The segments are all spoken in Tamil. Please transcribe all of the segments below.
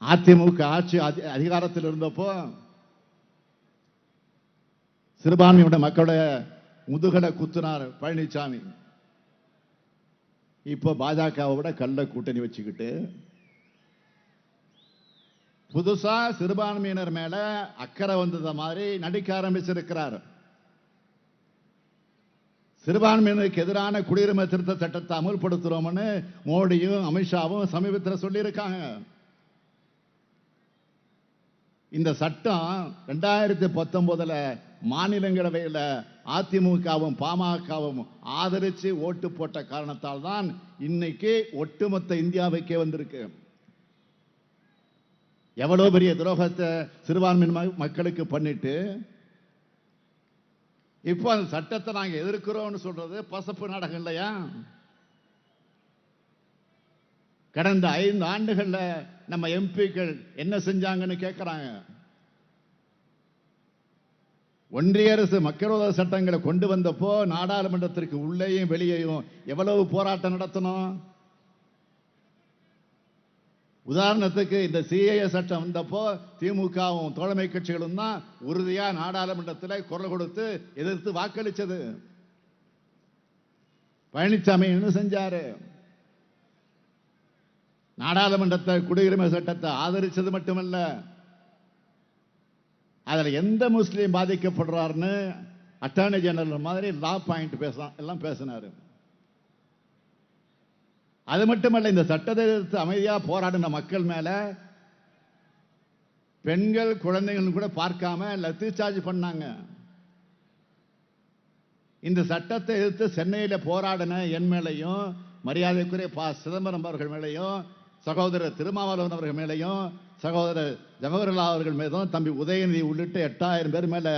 அதிமுக ஆட்சி அதி- அதிகாரத்தில் இருந்தப்போ சிறுபான்மையோட மக்களுடைய முதுகலை குத்துனார் பழனிசாமி இப்போ பாஜகவோட கள்ள கூட்டணி வச்சுக்கிட்டு புதுசா சிறுபான்மையினர் மேல அக்கறை வந்தத மாதிரி நடிக்க ஆரம்பிச்சிருக்கிறார். சிறுபான்மையினருக்கு எதிரான குடியுரிமை திருத்த சட்டத்தை அமுல்படுத்துறோம்னு மோடியும் அமித்ஷாவும் சமீபத்தில் சொல்லியிருக்காங்க. இந்த சட்டம் ரெண்டாயிரத்தி பத்தொன்பதுல மாநிலங்களவையில் அதிமுகவும் பாமகவும் ஆதரிச்சு ஓட்டு போட்ட காரணத்தால் தான் இன்னைக்கு ஒட்டுமொத்த இந்தியாவுக்கே வந்திருக்கு. எவ்வளவு பெரிய துரோகத்தை சிறுபான்மை மக்களுக்கு பண்ணிட்டு இப்போ அந்த சட்டத்தை நாங்கள் எதிர்க்கிறோம்னு சொல்றது பசப்பு நாடகம் இல்லையா? கடந்த ஐந்து ஆண்டுகளில் நம்ம எம்பிக்கள் என்ன செஞ்சாங்கன்னு கேட்குறாங்க ஒன்றிய அரசு மக்களோத சட்டங்களை கொண்டு வந்தப்போ நாடாளுமன்றத்திற்கு உள்ளேயும் வெளியேயும் எவ்வளவு போராட்டம் நடத்தணும்? உதாரணத்துக்கு இந்த சிஏஏ சட்டம் வந்தப்போ திமுகவும் தோழமை கட்சிகளும் தான் உறுதியாக நாடாளுமன்றத்தில் குரல் கொடுத்து எதிர்த்து வாக்களித்தது பழனிசாமி என்ன செஞ்சாரு? நாடாளுமன்றத்தை குடியுரிமை சட்டத்தை ஆதரிச்சது மட்டுமல்ல அதில் எந்த முஸ்லீம் பாதிக்கப்படுறாருன்னு அட்டார்னி ஜெனரல் மாதிரி லா பாயிண்ட் பேச எல்லாம் பேசினார். அது மட்டுமல்ல இந்த சட்டத்தை எதிர்த்து அமைதியாக போராடின மக்கள் மேலே பெண்கள் குழந்தைகள் கூட பார்க்காம லத்தி சார்ஜ் பண்ணாங்க. இந்த சட்டத்தை எதிர்த்து சென்னையில் போராடின என் மேலையும் மரியாதைக்குரிய பா சிதம்பரம் அவர்கள் மேலையும் சகோதரர் திருமாவளவன் அவர்கள் மேலையும் சகோதரர் ஜவஹர்லால் அவர்கள் மீதும் தம்பி உதயநிதி உள்ளிட்ட எட்டாயிரம் பேர் மேல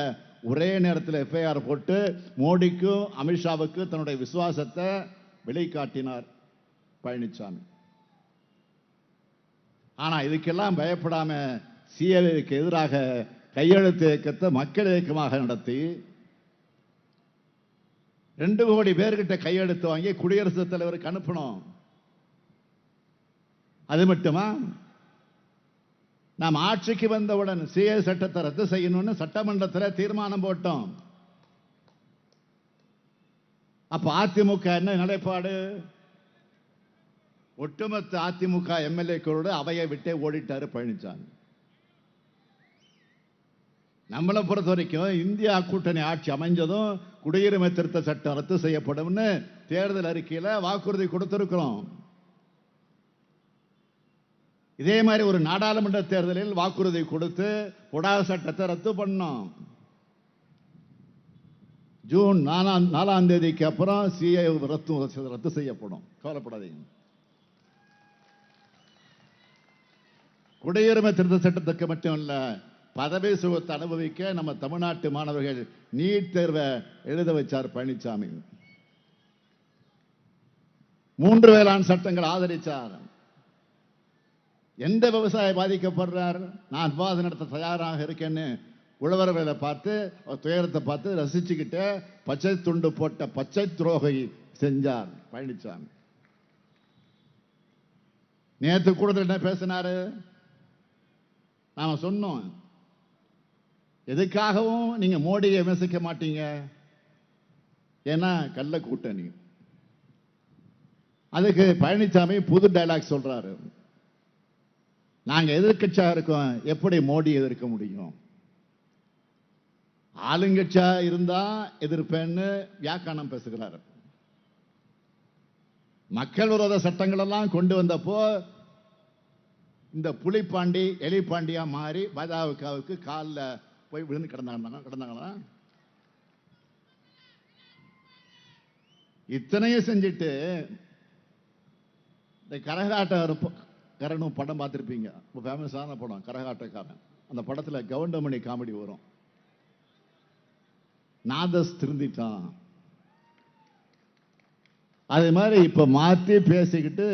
ஒரே நேரத்தில் எஃப்ஐஆர் போட்டு மோடிக்கும் அமித்ஷாவுக்கும் தன்னுடைய விசுவாசத்தை வெளிக்காட்டினார் பழனிசாமி ஆனா இதுக்கெல்லாம் பயப்படாம சிஏவிற்கு எதிராக கையெழுத்து இயக்கத்தை மக்கள் இயக்கமாக நடத்தி ரெண்டு கோடி பேர்கிட்ட கையெழுத்து வாங்கி குடியரசுத் தலைவருக்கு அனுப்பணும். அது மட்டுமா? நாம் ஆட்சிக்கு வந்தவுடன் சிஏ சட்டத்தை ரத்து செய்யணும்னு சட்டமன்றத்தில் தீர்மானம் போட்டோம். அப்ப அதிமுக என்ன நிலைப்பாடு? ஒட்டுமொத்த அதிமுக எம்எல்ஏக்களோடு அவையை விட்டே ஓடிட்டாரு பழனிசாமி. நம்மளை பொறுத்த வரைக்கும் இந்தியா கூட்டணி ஆட்சி அமைஞ்சதும் குடியுரிமை திருத்த சட்டம் ரத்து செய்யப்படும்னு தேர்தல் அறிக்கையில் வாக்குறுதி கொடுத்திருக்கிறோம். இதே மாதிரி ஒரு நாடாளுமன்ற தேர்தலில் வாக்குறுதி கொடுத்து கொடாத சட்டத்தை ரத்து பண்ணோம். ஜூன் நாலாம் நாலாம் தேதிக்கு அப்புறம் சிஏ ரத்து ரத்து செய்யப்படும். கவலைப்படாதீங்க. குடியுரிமை திருத்த சட்டத்துக்கு மட்டும் இல்ல பதவி சுகத்தை அனுபவிக்க நம்ம தமிழ்நாட்டு மாணவர்கள் நீட் தேர்வை எழுத வச்சார் பழனிசாமி மூன்று வேளாண் சட்டங்கள் ஆதரிச்சார். எந்த விவசாயி பாதிக்கப்படுறார்? நான் விவாதம் நடத்த தயாராக இருக்கேன்னு உழவர்களை பார்த்து அவர் துயரத்தை பார்த்து ரசிச்சுக்கிட்டு பச்சை துண்டு போட்ட பச்சை துரோகை செஞ்சார் பழனிசாமி நேற்று கூட என்ன பேசினாரு? நாம சொன்னோம் எதுக்காகவும் நீங்க மோடியை விமர்சிக்க மாட்டீங்க? ஏன்னா கள்ள கூட்டணி. அதுக்கு பழனிசாமி புது டைலாக் சொல்றாரு. நாங்கள் எதிர்க்கட்சியா இருக்கோம் எப்படி மோடி எதிர்க்க முடியும்? ஆளுங்கட்சியா இருந்தா எதிர்ப்பேன்னு வியாக்கானம் பேசுகிறார். மக்கள் விரோத சட்டங்கள் எல்லாம் கொண்டு வந்தப்போ இந்த புலிப்பாண்டி எலிப்பாண்டியா மாறி பாஜகவுக்கு காலில் போய் விழுந்து கிடந்தாங்க கிடந்தாங்களா? இத்தனையும் செஞ்சுட்டு இந்த கரகாட்ட கரணும் படம் பார்த்துருப்பீங்க. ரொம்ப ஃபேமஸான படம் கரகாட்டக்காரன். அந்த படத்தில் கவுண்டமணி காமெடி வரும். நாதஸ் திருந்திட்டான். அது மாதிரி இப்போ மாத்தி பேசிக்கிட்டு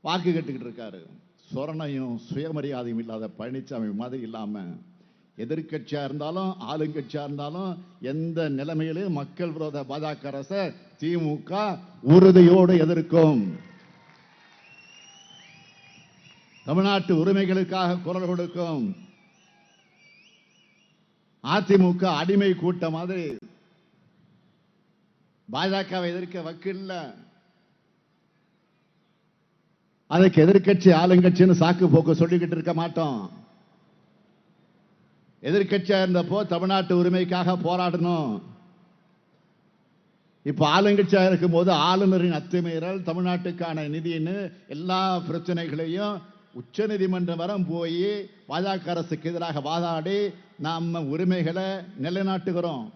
வாக்கு கட்டுக்கிட்டு இருக்காரு. சொரணையும் சுயமரியாதையும் இல்லாத பழனிசாமி மாதிரி இல்லாம எதிர்க்கட்சியா இருந்தாலும் ஆளுங்கட்சியா இருந்தாலும் எந்த நிலைமையிலும் மக்கள் விரோத பாஜக அரசை திமுக உறுதியோடு எதிர்க்கும். தமிழ்நாட்டு உரிமைகளுக்காக குரல் கொடுக்கும் அதிமுக அடிமை கூட்டம் மாதிரி பாஜகவை எதிர்க்க வக்கில்ல அதுக்கு எதிர்க்கட்சி ஆளுங்கட்சின்னு சாக்கு போக்கு சொல்லிக்கிட்டு இருக்க மாட்டோம். எதிர்கட்சியா இருந்தப்போ தமிழ்நாட்டு உரிமைக்காக போராடணும். இப்ப ஆளுங்கட்சியா இருக்கும் போது ஆளுநரின் அத்துமீறல் தமிழ்நாட்டுக்கான நிதின்னு எல்லா பிரச்சனைகளையும் உச்ச நீதிமன்றம் வரம் போய் பாஜக அரசுக்கு எதிராக வாதாடி நாம் உரிமைகளை நிலைநாட்டுகிறோம்.